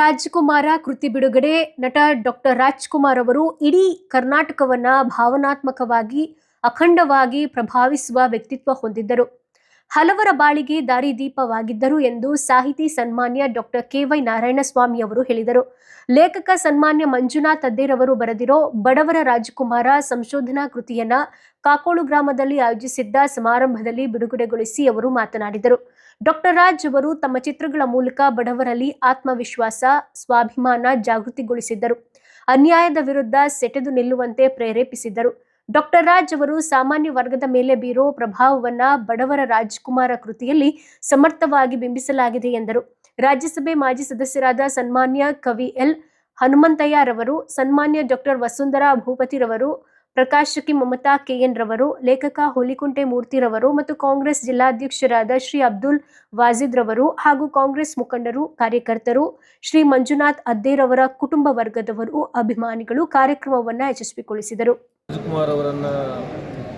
ರಾಜ್ಕುಮಾರ ಕೃತಿ ಬಿಡುಗಡೆ. ನಟ ಡಾಕ್ಟರ್ ರಾಜ್ಕುಮಾರ್ ಅವರು ಇಡೀ ಕರ್ನಾಟಕವನ್ನ ಭಾವನಾತ್ಮಕವಾಗಿ, ಅಖಂಡವಾಗಿ ಪ್ರಭಾವಿಸುವ ವ್ಯಕ್ತಿತ್ವ ಹೊಂದಿದ್ದರು. ಹಲವರ ಬಾಳಿಗೆ ದಾರಿದೀಪವಾಗಿದ್ದರು ಎಂದು ಸಾಹಿತಿ ಸನ್ಮಾನ್ಯ ಡಾಕ್ಟರ್ ಕೆ ವೈ ನಾರಾಯಣಸ್ವಾಮಿ ಅವರು ಹೇಳಿದರು. ಲೇಖಕ ಸನ್ಮಾನ್ಯ ಮಂಜುನಾಥ್ ಅದ್ದೇರವರು ಬರೆದಿರೋ ಬಡವರ ರಾಜಕುಮಾರ ಸಂಶೋಧನಾ ಕೃತಿಯನ್ನ ಕಾಕೋಳು ಗ್ರಾಮದಲ್ಲಿ ಆಯೋಜಿಸಿದ್ದ ಸಮಾರಂಭದಲ್ಲಿ ಬಿಡುಗಡೆಗೊಳಿಸಿ ಅವರು ಮಾತನಾಡಿದರು. ಡಾಕ್ಟರ್ ರಾಜ್ ಅವರು ತಮ್ಮ ಚಿತ್ರಗಳ ಮೂಲಕ ಬಡವರಲ್ಲಿ ಆತ್ಮವಿಶ್ವಾಸ, ಸ್ವಾಭಿಮಾನ ಜಾಗೃತಿಗೊಳಿಸಿದ್ದರು. ಅನ್ಯಾಯದ ವಿರುದ್ಧ ಸೆಟೆದು ನಿಲ್ಲುವಂತೆ ಪ್ರೇರೇಪಿಸಿದ್ದರು. ಡಾಕ್ಟರ್ ರಾಜ್ ಅವರು ಸಾಮಾನ್ಯ ವರ್ಗದ ಮೇಲೆ ಬೀರೋ ಪ್ರಭಾವವನ್ನ ಬಡವರ ರಾಜ್ಕುಮಾರ ಕೃತಿಯಲ್ಲಿ ಸಮರ್ಥವಾಗಿ ಬಿಂಬಿಸಲಾಗಿದೆ ಎಂದರು. ರಾಜ್ಯಸಭೆ ಮಾಜಿ ಸದಸ್ಯರಾದ ಸನ್ಮಾನ್ಯ ಕವಿ ಎಲ್ ಹನುಮಂತಯ್ಯರವರು, ಸನ್ಮಾನ್ಯ ಡಾಕ್ಟರ್ ವಸುಂಧರಾ ಭೂಪತಿರವರು ಪ್ರಕಾಶಕಿ ಮಮತಾ ಕೆಎನ್ ರವರು ಲೇಖಕ ಹುಲಿಕುಂಟೆ ಮೂರ್ತಿರವರು ಮತ್ತು ಕಾಂಗ್ರೆಸ್ ಜಿಲ್ಲಾಧ್ಯಕ್ಷರಾದ ಶ್ರೀ ಅಬ್ದುಲ್ ವಾಜಿದ್ ರವರು ಹಾಗೂ ಕಾಂಗ್ರೆಸ್ ಮುಖಂಡರು, ಕಾರ್ಯಕರ್ತರು, ಶ್ರೀ ಮಂಜುನಾಥ್ ಅದ್ದೇರವರ ಕುಟುಂಬ ವರ್ಗದವರು ಅಭಿಮಾನಿಗಳು ಕಾರ್ಯಕ್ರಮವನ್ನು ಯಶಸ್ವಿಗೊಳಿಸಿದರು. ರಾಜ್ಕುಮಾರ್ ಅವರನ್ನ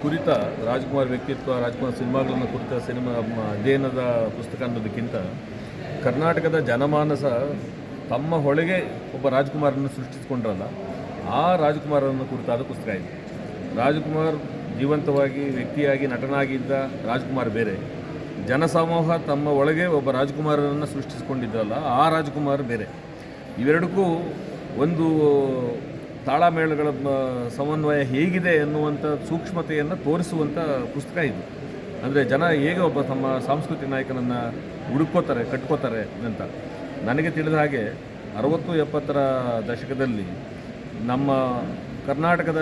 ಕುರಿತ ರಾಜ್ಕುಮಾರ್ ವ್ಯಕ್ತಿತ್ವ, ರಾಜ್ಕುಮಾರ್ ಸಿನಿಮಾಗಳನ್ನು ಕುರಿತ ಸಿನಿಮಾ ಅಧ್ಯಯನದ ಪುಸ್ತಕ ಅನ್ನೋದಕ್ಕಿಂತ ಕರ್ನಾಟಕದ ಜನಮಾನಸ ತಮ್ಮ ಹೊಳೆಗೆ ಒಬ್ಬ ರಾಜ್ಕುಮಾರನ್ನು ಸೃಷ್ಟಿಸಿಕೊಂಡ್ರಲ್ಲ, ಆ ರಾಜ್ಕುಮಾರನ್ನು ಕುರಿತಾದ ಪುಸ್ತಕ ಇದೆ. ರಾಜ್ಕುಮಾರ್ ಜೀವಂತವಾಗಿ ವ್ಯಕ್ತಿಯಾಗಿ ನಟನಾಗಿದ್ದ ರಾಜ್ಕುಮಾರ್ ಬೇರೆ. ಜನಸಮೂಹ ತಮ್ಮ ಒಳಗೆ ಒಬ್ಬ ರಾಜ್ಕುಮಾರನನ್ನು ಸೃಷ್ಟಿಸಿಕೊಂಡಿದ್ರಲ್ಲ, ಆ ರಾಜ್ಕುಮಾರ್ ಬೇರೆ. ಇವೆರಡಕ್ಕೂ ಒಂದು ತಾಳಮೇಳಗಳ ಸಮನ್ವಯ ಹೇಗಿದೆ ಎನ್ನುವಂಥ ಸೂಕ್ಷ್ಮತೆಯನ್ನು ತೋರಿಸುವಂಥ ಪುಸ್ತಕ ಇದು. ಅಂದರೆ ಜನ ಹೇಗೆ ಒಬ್ಬ ತಮ್ಮ ಸಾಂಸ್ಕೃತಿಕ ನಾಯಕನನ್ನು ಹುಡುಕೋತಾರೆ ಕಟ್ಕೋತಾರೆ ಅಂತ. ನನಗೆ ತಿಳಿದ ಹಾಗೆ ಅರವತ್ತು ಎಪ್ಪತ್ತರ ದಶಕದಲ್ಲಿ ನಮ್ಮ ಕರ್ನಾಟಕದ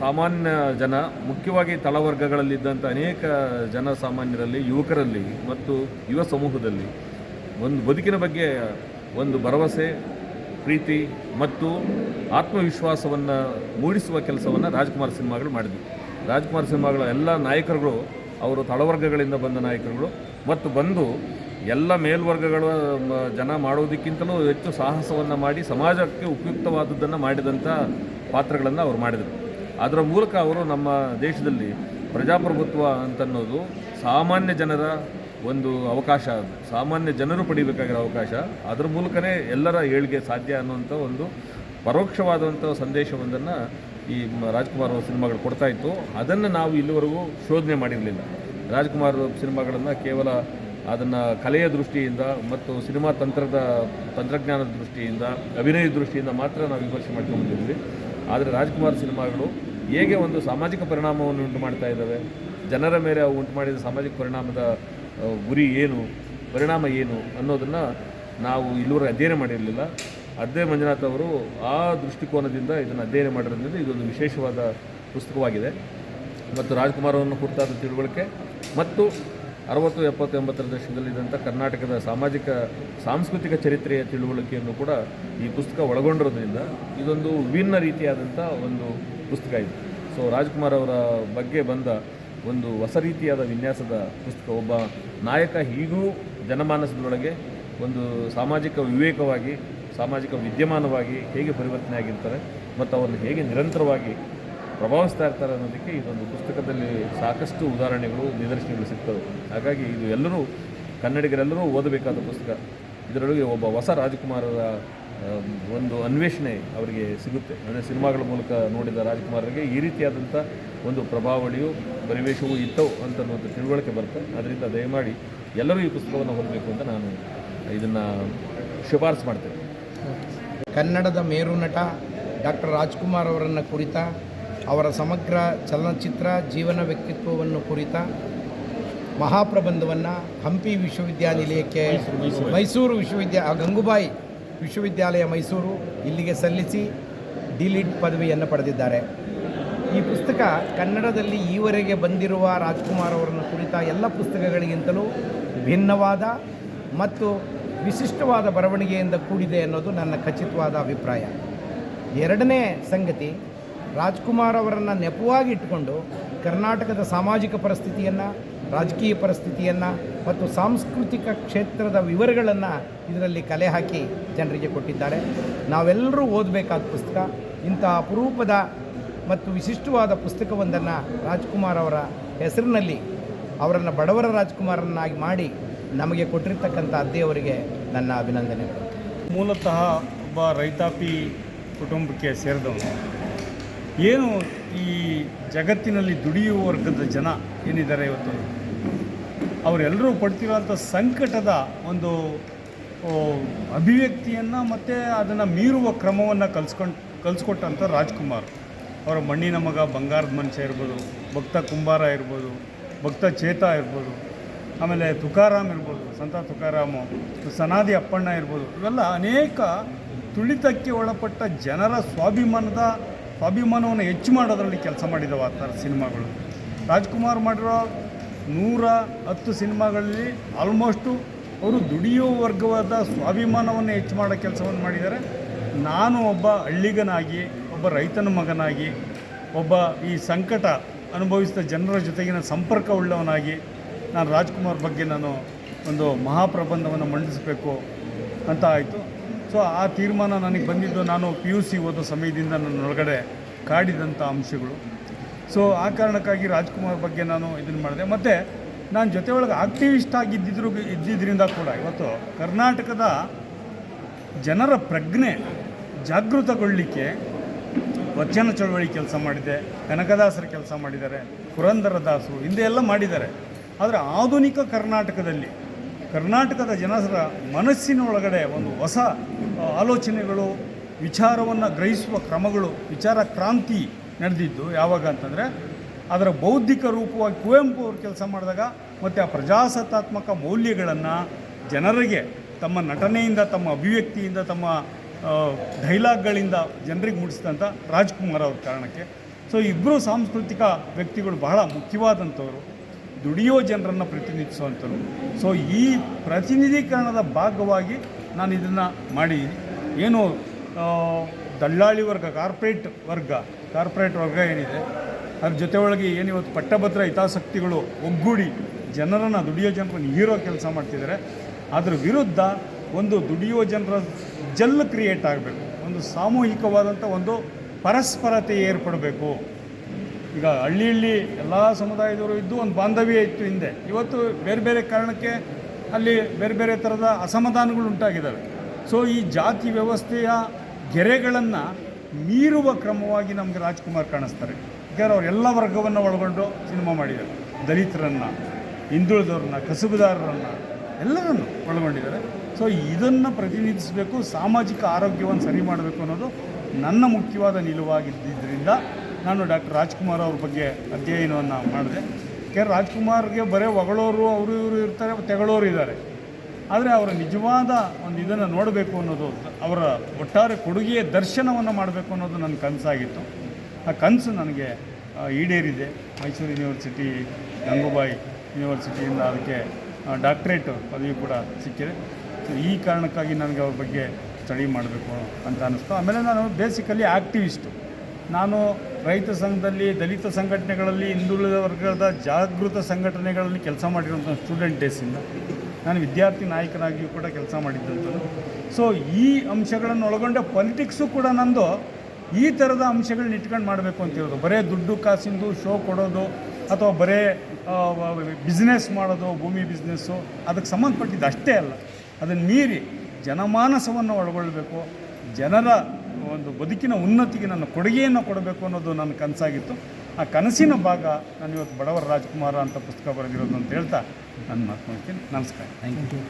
ಸಾಮಾನ್ಯ ಜನ, ಮುಖ್ಯವಾಗಿ ತಳವರ್ಗಗಳಲ್ಲಿದ್ದಂಥ ಅನೇಕ ಜನ ಸಾಮಾನ್ಯರಲ್ಲಿ, ಯುವಕರಲ್ಲಿ ಮತ್ತು ಯುವ ಸಮೂಹದಲ್ಲಿ ಒಂದು ಬದುಕಿನ ಬಗ್ಗೆ ಒಂದು ಭರವಸೆ, ಪ್ರೀತಿ ಮತ್ತು ಆತ್ಮವಿಶ್ವಾಸವನ್ನು ಮೂಡಿಸುವ ಕೆಲಸವನ್ನು ರಾಜ್ಕುಮಾರ್ ಸಿನಿಮಾಗಳು ಮಾಡಿದ್ವಿ. ರಾಜ್ಕುಮಾರ್ ಸಿನಿಮಾಗಳ ಎಲ್ಲ ನಾಯಕರುಗಳು, ಅವರು ತಳವರ್ಗಗಳಿಂದ ಬಂದ ನಾಯಕರುಗಳು ಮತ್ತು ಬಂದು ಎಲ್ಲ ಮೇಲ್ವರ್ಗಗಳ ಜನ ಮಾಡೋದಕ್ಕಿಂತಲೂ ಹೆಚ್ಚು ಸಾಹಸವನ್ನು ಮಾಡಿ, ಸಮಾಜಕ್ಕೆ ಉಪಯುಕ್ತವಾದದ್ದನ್ನು ಮಾಡಿದಂಥ ಪಾತ್ರಗಳನ್ನು ಅವರು ಮಾಡಿದರು. ಅದರ ಮೂಲಕ ಅವರು ನಮ್ಮ ದೇಶದಲ್ಲಿ ಪ್ರಜಾಪ್ರಭುತ್ವ ಅಂತನ್ನೋದು ಸಾಮಾನ್ಯ ಜನರ ಒಂದು ಅವಕಾಶ ಸಾಮಾನ್ಯ ಜನರು ಪಡಿಬೇಕಾಗಿರೋ ಅವಕಾಶ. ಅದರ ಮೂಲಕನೇ ಎಲ್ಲರ ಏಳಿಗೆ ಸಾಧ್ಯ ಅನ್ನುವಂಥ ಒಂದು ಪರೋಕ್ಷವಾದಂಥ ಸಂದೇಶವೊಂದನ್ನು ಈ ರಾಜ್ಕುಮಾರ್ ಅವರ ಸಿನಿಮಾಗಳು ಕೊಡ್ತಾ ಇತ್ತು. ಅದನ್ನು ನಾವು ಇಲ್ಲಿವರೆಗೂ ಶೋಧನೆ ಮಾಡಿರಲಿಲ್ಲ. ರಾಜ್ಕುಮಾರ್ ಸಿನಿಮಾಗಳನ್ನು ಕೇವಲ ಅದನ್ನು ಕಲೆಯ ದೃಷ್ಟಿಯಿಂದ ಮತ್ತು ಸಿನಿಮಾ ತಂತ್ರದ, ತಂತ್ರಜ್ಞಾನದ ದೃಷ್ಟಿಯಿಂದ ಅಭಿನಯ ದೃಷ್ಟಿಯಿಂದ ಮಾತ್ರ ನಾವು ವಿಮರ್ಶೆ ಮಾಡ್ಕೊಂಡು ಆದರೆ ರಾಜ್ಕುಮಾರ್ ಸಿನಿಮಾಗಳು ಹೇಗೆ ಒಂದು ಸಾಮಾಜಿಕ ಪರಿಣಾಮವನ್ನು ಉಂಟು ಮಾಡ್ತಾ ಇದ್ದಾವೆ? ಜನರ ಮೇಲೆ ಅವು ಉಂಟು ಮಾಡಿದ ಸಾಮಾಜಿಕ ಪರಿಣಾಮದ ಗುರಿ ಏನು? ಪರಿಣಾಮ ಏನು ಅನ್ನೋದನ್ನು ನಾವು ಇಲ್ಲಿವರೆಗೆ ಅಧ್ಯಯನ ಮಾಡಿರಲಿಲ್ಲ. ಅದೇ ಮಂಜುನಾಥ್ ಅವರು ಆ ದೃಷ್ಟಿಕೋನದಿಂದ ಇದನ್ನು ಅಧ್ಯಯನ ಮಾಡಿರೋದ್ರಿಂದ ಇದೊಂದು ವಿಶೇಷವಾದ ಪುಸ್ತಕವಾಗಿದೆ. ಮತ್ತು ರಾಜ್ಕುಮಾರವನ್ನು ಕುರಿತಾದ ತಿಳುವಳಿಕೆ ಮತ್ತು ಅರವತ್ತು ಎಪ್ಪತ್ತು ಎಂಬತ್ತರ ದಶಕದಲ್ಲಿ ಇದ್ದಂಥ ಕರ್ನಾಟಕದ ಸಾಮಾಜಿಕ, ಸಾಂಸ್ಕೃತಿಕ ಚರಿತ್ರೆಯ ತಿಳುವಳಿಕೆಯನ್ನು ಕೂಡ ಈ ಪುಸ್ತಕ ಒಳಗೊಂಡಿರೋದ್ರಿಂದ ಇದೊಂದು ವಿಭಿನ್ನ ರೀತಿಯಾದಂಥ ಒಂದು ಪುಸ್ತಕ ಇದು. ಸೊ ರಾಜ್ಕುಮಾರ್ ಅವರ ಬಗ್ಗೆ ಬಂದ ಒಂದು ಹೊಸ ರೀತಿಯಾದ ವಿನ್ಯಾಸದ ಪುಸ್ತಕ, ಒಬ್ಬ ನಾಯಕ, ಹೀಗೂ ಜನಮಾನಸದೊಳಗೆ ಒಂದು ಸಾಮಾಜಿಕ ವಿವೇಕವಾಗಿ, ಸಾಮಾಜಿಕ ವಿದ್ಯಮಾನವಾಗಿ ಹೇಗೆ ಪರಿವರ್ತನೆ ಆಗಿರ್ತಾರೆ ಮತ್ತು ಅವರನ್ನು ಹೇಗೆ ನಿರಂತರವಾಗಿ ಪ್ರಭಾವಿಸ್ತಾ ಇರ್ತಾರೆ ಅನ್ನೋದಕ್ಕೆ ಇದೊಂದು ಪುಸ್ತಕದಲ್ಲಿ ಸಾಕಷ್ಟು ಉದಾಹರಣೆಗಳು, ನಿದರ್ಶನಗಳು ಸಿಗ್ತವೆ. ಹಾಗಾಗಿ ಇದು ಎಲ್ಲರೂ, ಕನ್ನಡಿಗರೆಲ್ಲರೂ ಓದಬೇಕಾದ ಪುಸ್ತಕ. ಇದರೊಳಗೆ ಒಬ್ಬ ಹೊಸ ರಾಜಕುಮಾರರ ಒಂದು ಅನ್ವೇಷಣೆ ಅವರಿಗೆ ಸಿಗುತ್ತೆ. ಅಂದರೆ ಸಿನಿಮಾಗಳ ಮೂಲಕ ನೋಡಿದ ರಾಜಕುಮಾರರಿಗೆ ಈ ರೀತಿಯಾದಂಥ ಒಂದು ಪ್ರಭಾವಳಿಯು, ಪರಿವೇಶವೂ ಇತ್ತವು ಅಂತನ್ನುವಂಥ ತಿಳುವಳಿಕೆ ಬರುತ್ತೆ. ಅದರಿಂದ ದಯಮಾಡಿ ಎಲ್ಲರೂ ಈ ಪುಸ್ತಕವನ್ನು ಓದಬೇಕು ಅಂತ ನಾನು ಇದನ್ನು ಶಿಫಾರಸು ಮಾಡ್ತೇನೆ. ಕನ್ನಡದ ಮೇರು ನಟ ಡಾಕ್ಟರ್ ರಾಜ್ಕುಮಾರ್ ಅವರನ್ನು ಕುರಿತ ಅವರ ಸಮಗ್ರ ಚಲನಚಿತ್ರ ಜೀವನ ವ್ಯಕ್ತಿತ್ವವನ್ನು ಕುರಿತ ಮಹಾಪ್ರಬಂಧವನ್ನು ಹಂಪಿ ವಿಶ್ವವಿದ್ಯಾನಿಲಯಕ್ಕೆ ಮೈಸೂರು ವಿಶ್ವವಿದ್ಯಾ ಗಂಗುಬಾಯಿ ವಿಶ್ವವಿದ್ಯಾಲಯ ಮೈಸೂರು ಇಲ್ಲಿಗೆ ಸಲ್ಲಿಸಿ ಡಿಲಿಟ್ ಪದವಿಯನ್ನು ಪಡೆದಿದ್ದಾರೆ. ಈ ಪುಸ್ತಕ ಕನ್ನಡದಲ್ಲಿ ಈವರೆಗೆ ಬಂದಿರುವ ರಾಜ್ಕುಮಾರ್ ಅವರನ್ನು ಕುರಿತ ಎಲ್ಲ ಪುಸ್ತಕಗಳಿಗಿಂತಲೂ ಭಿನ್ನವಾದ ಮತ್ತು ವಿಶಿಷ್ಟವಾದ ಬರವಣಿಗೆಯಿಂದ ಕೂಡಿದೆ ಅನ್ನೋದು ನನ್ನ ಖಚಿತವಾದ ಅಭಿಪ್ರಾಯ. ಎರಡನೇ ಸಂಗತಿ ರಾಜ್ಕುಮಾರ್ ಅವರನ್ನು ನೆಪವಾಗಿ ಇಟ್ಟುಕೊಂಡು ಕರ್ನಾಟಕದ ಸಾಮಾಜಿಕ ಪರಿಸ್ಥಿತಿಯನ್ನು, ರಾಜಕೀಯ ಪರಿಸ್ಥಿತಿಯನ್ನು ಮತ್ತು ಸಾಂಸ್ಕೃತಿಕ ಕ್ಷೇತ್ರದ ವಿವರಗಳನ್ನು ಇದರಲ್ಲಿ ಕಲೆ ಹಾಕಿ ಜನರಿಗೆ ಕೊಟ್ಟಿದ್ದಾರೆ. ನಾವೆಲ್ಲರೂ ಓದಬೇಕಾದ ಪುಸ್ತಕ, ಇಂಥ ಅಪರೂಪದ ಮತ್ತು ವಿಶಿಷ್ಟವಾದ ಪುಸ್ತಕವೊಂದನ್ನು ರಾಜ್ಕುಮಾರ್ ಅವರ ಹೆಸರಿನಲ್ಲಿ ಅವರನ್ನು ಬಡವರ ರಾಜ್ಕುಮಾರನ್ನಾಗಿ ಮಾಡಿ ನಮಗೆ ಕೊಟ್ಟಿರ್ತಕ್ಕಂಥ ಅದ್ದೆಯವರಿಗೆ ನನ್ನ ಅಭಿನಂದನೆಗಳು. ಮೂಲತಃ ಒಬ್ಬ ರೈತಾಪಿ ಕುಟುಂಬಕ್ಕೆ ಸೇರಿದವನು. ಏನು ಈ ಜಗತ್ತಿನಲ್ಲಿ ದುಡಿಯುವ ವರ್ಗದ ಜನ ಏನಿದ್ದಾರೆ ಇವತ್ತು? ಅವರೆಲ್ಲರೂ ಪಡ್ತಿರುವಂಥ ಸಂಕಟದ ಒಂದು ಅಭಿವ್ಯಕ್ತಿಯನ್ನು ಮತ್ತು ಅದನ್ನು ಮೀರುವ ಕ್ರಮವನ್ನು ಕಲ್ಸ್ಕೊಂಡು, ಕಲಿಸ್ಕೊಟ್ಟಂಥ ರಾಜ್ಕುಮಾರ್. ಅವರ ಮಣ್ಣಿನ ಮಗ ಬಂಗಾರದ ಮನುಷ್ಯ ಇರ್ಬೋದು, ಭಕ್ತ ಕುಂಬಾರ ಇರ್ಬೋದು, ಭಕ್ತ ಚೇತ ಇರ್ಬೋದು, ಆಮೇಲೆ ತುಕಾರಾಮ್ ಇರ್ಬೋದು, ಸಂತ ತುಕಾರಾಮು, ಸನಾದಿ ಅಪ್ಪಣ್ಣ ಇರ್ಬೋದು, ಇವೆಲ್ಲ ಅನೇಕ ತುಳಿತಕ್ಕೆ ಒಳಪಟ್ಟ ಜನರ ಸ್ವಾಭಿಮಾನದ ಸ್ವಾಭಿಮಾನವನ್ನು ಹೆಚ್ಚು ಮಾಡೋದರಲ್ಲಿ ಕೆಲಸ ಮಾಡಿದವ ಆ ಥರ ಸಿನಿಮಾಗಳು. ರಾಜ್ಕುಮಾರ್ ಮಾಡಿರೋ ನೂರ ಹತ್ತು ಸಿನಿಮಾಗಳಲ್ಲಿ ಆಲ್ಮೋಸ್ಟು ಅವರು ದುಡಿಯೋ ವರ್ಗವಾದ ಸ್ವಾಭಿಮಾನವನ್ನು ಹೆಚ್ಚು ಮಾಡೋ ಕೆಲಸವನ್ನು ಮಾಡಿದ್ದಾರೆ. ನಾನು ಒಬ್ಬ ಹಳ್ಳಿಗನಾಗಿ, ಒಬ್ಬ ರೈತನ ಮಗನಾಗಿ, ಒಬ್ಬ ಈ ಸಂಕಟ ಅನುಭವಿಸಿದ ಜನರ ಜೊತೆಗಿನ ಸಂಪರ್ಕ ಉಳ್ಳವನಾಗಿ ನಾನು ರಾಜ್ಕುಮಾರ್ ಬಗ್ಗೆ ನಾನು ಒಂದು ಮಹಾಪ್ರಬಂಧವನ್ನು ಮಂಡಿಸಬೇಕು ಅಂತ ಆಯಿತು. ಸೊ ಆ ತೀರ್ಮಾನ ನನಗೆ ಬಂದಿದ್ದು ನಾನು ಪಿ ಯು ಸಿ ಓದೋ ಸಮಯದಿಂದ ನನ್ನೊಳಗಡೆ ಕಾಡಿದಂಥ ಅಂಶಗಳು. ಸೊ ಆ ಕಾರಣಕ್ಕಾಗಿ ರಾಜ್ಕುಮಾರ್ ಬಗ್ಗೆ ನಾನು ಇದನ್ನು ಮಾಡಿದೆ. ಮತ್ತು ನಾನು ಜೊತೆ ಒಳಗೆ ಆಕ್ಟಿವಿಸ್ಟ್ ಆಗಿದ್ದಿದ್ರು ಇದ್ದಿದ್ದರಿಂದ ಕೂಡ ಇವತ್ತು ಕರ್ನಾಟಕದ ಜನರ ಪ್ರಜ್ಞೆ ಜಾಗೃತಗೊಳ್ಳಲಿಕ್ಕೆ ವಚನ ಚಳವಳಿ ಕೆಲಸ ಮಾಡಿದೆ. ಕನಕದಾಸರ ಕೆಲಸ ಮಾಡಿದ್ದಾರೆ. ಪುರಂದರದಾಸರು ಹಿಂದೆ ಎಲ್ಲ ಮಾಡಿದ್ದಾರೆ. ಆದರೆ ಆಧುನಿಕ ಕರ್ನಾಟಕದಲ್ಲಿ ಕರ್ನಾಟಕದ ಜನರ ಮನಸ್ಸಿನ ಒಳಗಡೆ ಒಂದು ಹೊಸ ಆಲೋಚನೆಗಳು, ವಿಚಾರವನ್ನು ಗ್ರಹಿಸುವ ಕ್ರಮಗಳು, ವಿಚಾರ ಕ್ರಾಂತಿ ನಡೆದಿದ್ದು ಯಾವಾಗ ಅಂತಂದರೆ, ಅದರ ಬೌದ್ಧಿಕ ರೂಪವಾಗಿ ಕುವೆಂಪು ಅವರು ಕೆಲಸ ಮಾಡಿದಾಗ ಮತ್ತು ಆ ಪ್ರಜಾಸತ್ತಾತ್ಮಕ ಮೌಲ್ಯಗಳನ್ನು ಜನರಿಗೆ, ತಮ್ಮ ನಟನೆಯಿಂದ, ತಮ್ಮ ಅಭಿವ್ಯಕ್ತಿಯಿಂದ, ತಮ್ಮ ಡೈಲಾಗ್ಗಳಿಂದ ಜನರಿಗೆ ಮುಟ್ಟಿಸಿದಂಥ ರಾಜ್ಕುಮಾರ್ ಅವ್ರ ಕಾರಣಕ್ಕೆ. ಸೊ ಇಬ್ಬರು ಸಾಂಸ್ಕೃತಿಕ ವ್ಯಕ್ತಿಗಳು ಬಹಳ ಮುಖ್ಯವಾದಂಥವ್ರು. ದುಡಿಯೋ ಜನರನ್ನು ಪ್ರತಿನಿಧಿಸುವಂಥದ್ದು ಸೊ ಈ ಪ್ರತಿನಿಧೀಕರಣದ ಭಾಗವಾಗಿ ನಾನು ಇದನ್ನು ಮಾಡಿ. ಏನು ದಲ್ಲಾಳಿ ವರ್ಗ, ಕಾರ್ಪೊರೇಟ್ ವರ್ಗ ಕಾರ್ಪೊರೇಟ್ ವರ್ಗ ಏನಿದೆ, ಅದ್ರ ಜೊತೆ ಒಳಗೆ ಏನು ಇವತ್ತು ಪಟ್ಟಭದ್ರ ಹಿತಾಸಕ್ತಿಗಳು ಒಗ್ಗೂಡಿ ಜನರನ್ನು ದುಡಿಯೋ ಜನರನ್ನು ಹೀರೋ ಕೆಲಸ ಮಾಡ್ತಿದ್ದಾರೆ. ಅದರ ವಿರುದ್ಧ ಒಂದು ದುಡಿಯೋ ಜನರ ಜಲ್ ಕ್ರಿಯೇಟ್ ಆಗಬೇಕು. ಒಂದು ಸಾಮೂಹಿಕವಾದಂಥ ಒಂದು ಪರಸ್ಪರತೆ ಏರ್ಪಡಬೇಕು. ಈಗ ಹಳ್ಳಿ ಹಳ್ಳಿ ಎಲ್ಲ ಸಮುದಾಯದವರು ಇದ್ದು ಒಂದು ಬಾಂಧವ್ಯ ಇತ್ತು ಹಿಂದೆ. ಇವತ್ತು ಬೇರೆ ಬೇರೆ ಕಾರಣಕ್ಕೆ ಅಲ್ಲಿ ಬೇರೆ ಬೇರೆ ಥರದ ಅಸಮಾಧಾನಗಳು ಉಂಟಾಗಿದ್ದಾವೆ. ಸೊ ಈ ಜಾತಿ ವ್ಯವಸ್ಥೆಯ ಗೆರೆಗಳನ್ನು ಮೀರುವ ಕ್ರಮವಾಗಿ ನಮಗೆ ರಾಜ್ಕುಮಾರ್ ಕಾಣಿಸ್ತಾರೆ. ಯಾಕೆಂದರೆ ಅವ್ರು ಎಲ್ಲ ವರ್ಗವನ್ನು ಒಳಗೊಂಡು ಸಿನಿಮಾ ಮಾಡಿದ್ದಾರೆ. ದಲಿತರನ್ನು, ಹಿಂದುಳಿದವ್ರನ್ನ, ಕಸುಬುದಾರರನ್ನು ಎಲ್ಲರನ್ನು ಒಳಗೊಂಡಿದ್ದಾರೆ. ಸೊ ಇದನ್ನು ಪ್ರತಿನಿಧಿಸಬೇಕು, ಸಾಮಾಜಿಕ ಆರೋಗ್ಯವನ್ನು ಸರಿ ಮಾಡಬೇಕು ಅನ್ನೋದು ನನ್ನ ಮುಖ್ಯವಾದ ನಿಲುವಾಗಿದ್ದರಿಂದ ನಾನು ಡಾಕ್ಟರ್ ರಾಜ್ಕುಮಾರ್ ಅವ್ರ ಬಗ್ಗೆ ಅಧ್ಯಯನವನ್ನು ಮಾಡಿದೆ. ಕೆ ರಾಜ್ಕುಮಾರ್ಗೆ ಬರೇ ಹೊಗಳೋರು, ಅವರು ಇವರು ಇರ್ತಾರೆ, ತೆಗಳೋರು ಇದ್ದಾರೆ. ಆದರೆ ಅವರ ನಿಜವಾದ ಒಂದು ಇದನ್ನು ನೋಡಬೇಕು ಅನ್ನೋದು ಅವರ ಒಟ್ಟಾರೆ ಕೊಡುಗೆಯ ದರ್ಶನವನ್ನು ಮಾಡಬೇಕು ಅನ್ನೋದು ನನ್ನ ಕನಸಾಗಿತ್ತು. ಆ ಕನಸು ನನಗೆ ಈಡೇರಿದೆ. ಮೈಸೂರು ಯೂನಿವರ್ಸಿಟಿ, ಗಂಗೂಬಾಯಿ ಯೂನಿವರ್ಸಿಟಿಯಿಂದ ಅದಕ್ಕೆ ಡಾಕ್ಟ್ರೇಟ್ ಪದವಿ ಕೂಡ ಸಿಕ್ಕಿದೆ. ಈ ಕಾರಣಕ್ಕಾಗಿ ನನಗೆ ಅವ್ರ ಬಗ್ಗೆ ಸ್ಟಡಿ ಮಾಡಬೇಕು ಅಂತ ಅನ್ನಿಸ್ತು ಆಮೇಲೆ ನಾನು ಬೇಸಿಕಲಿ ಆ್ಯಕ್ಟಿವಿಸ್ಟು ನಾನು ರೈತ ಸಂಘದಲ್ಲಿ, ದಲಿತ ಸಂಘಟನೆಗಳಲ್ಲಿ, ಹಿಂದುಳಿದ ವರ್ಗದ ಜಾಗೃತ ಸಂಘಟನೆಗಳಲ್ಲಿ ಕೆಲಸ ಮಾಡಿರುವಂಥ ಸ್ಟೂಡೆಂಟ್ ಡೇಸಿಂದ ನಾನು ವಿದ್ಯಾರ್ಥಿ ನಾಯಕನಾಗಿಯೂ ಕೂಡ ಕೆಲಸ ಮಾಡಿದ್ದಂಥದ್ದು. ಸೊ ಈ ಅಂಶಗಳನ್ನು ಒಳಗೊಂಡ ಪೊಲಿಟಿಕ್ಸು ಕೂಡ ನಂದು ಈ ಥರದ ಅಂಶಗಳನ್ನ ಇಟ್ಕೊಂಡು ಮಾಡಬೇಕು ಅಂತಿರೋದು ಬರೇ ದುಡ್ಡು ಕಾಸಿಂದು ಶೋ ಕೊಡೋದು ಅಥವಾ ಬರೇ ಬಿಸ್ನೆಸ್ ಮಾಡೋದು, ಭೂಮಿ ಬಿಸ್ನೆಸ್ಸು ಅದಕ್ಕೆ ಸಂಬಂಧಪಟ್ಟಿದ್ದು ಅಷ್ಟೇ ಅಲ್ಲ. ಅದನ್ನು ಮೀರಿ ಜನಮಾನಸವನ್ನು ಒಳಗೊಳ್ಬೇಕು. ಜನರ ಒಂದು ಬದುಕಿನ ಉನ್ನತಿಗೆ ನನ್ನ ಕೊಡುಗೆಯನ್ನು ಕೊಡಬೇಕು ಅನ್ನೋದು ನನ್ನ ಕನಸಾಗಿತ್ತು. ಆ ಕನಸಿನ ಭಾಗ ನಾನು ಇವತ್ತು ಬಡವರ ರಾಜ್ಕುಮಾರ ಅಂತ ಪುಸ್ತಕ ಬರೆದಿರೋದು ಅಂತ ಹೇಳ್ತಾ ನನ್ನ ಮಾತು ಮುಗಿಸ್ತೀನಿ. ನಮಸ್ಕಾರ. Thank you